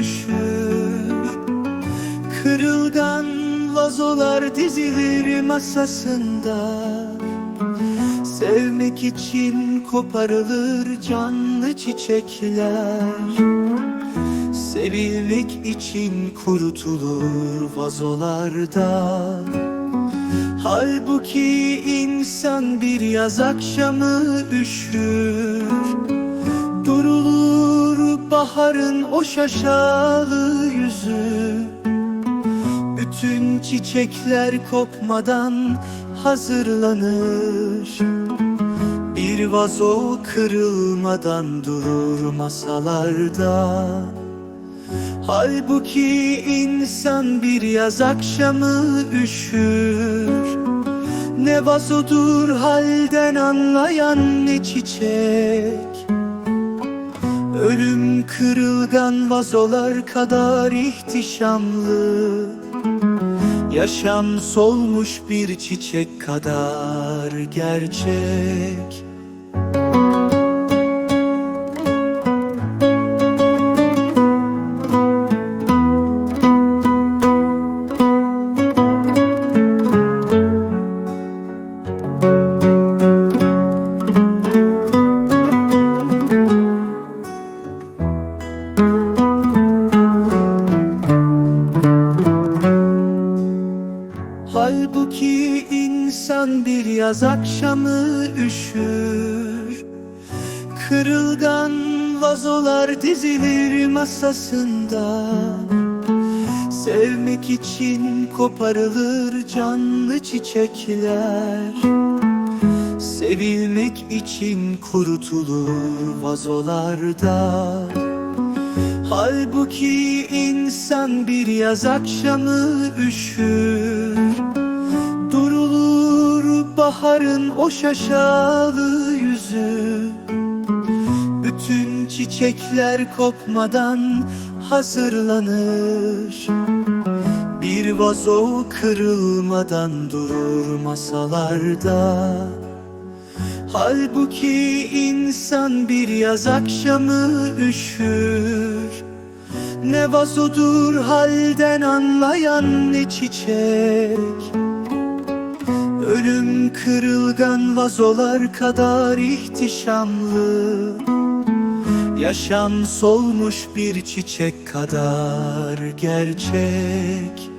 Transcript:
üşür. Kırılgan vazolar dizilir masasında. Sevmek için koparılır canlı çiçekler. Sevilmek için kurutulur vazolarda. Halbuki insan bir yaz akşamı üşür baharın o şaşalı yüzü. Bütün çiçekler kopmadan hazırlanır. Bir vazo kırılmadan durur masalarda. Halbuki insan bir yaz akşamı üşür. Ne vazodur halden anlayan ne çiçek Ölüm kırılgan vazolar kadar ihtişamlı. Yaşam solmuş bir çiçek kadar gerçek Halbuki insan bir yaz akşamı üşür. Kırılgan vazolar dizilir masasında. Sevmek için koparılır canlı çiçekler. Sevilmek için kurutulur vazolarda. Halbuki insan bir yaz akşamı üşür baharın o şaşalı yüzü. Bütün çiçekler kopmadan hazırlanır. Bir vazo kırılmadan durur masalarda. Halbuki insan bir yaz akşamı üşür. Ne vazodur halden anlayan ne çiçek Ölüm kırılgan vazolar kadar ihtişamlı. Yaşam solmuş bir çiçek kadar gerçek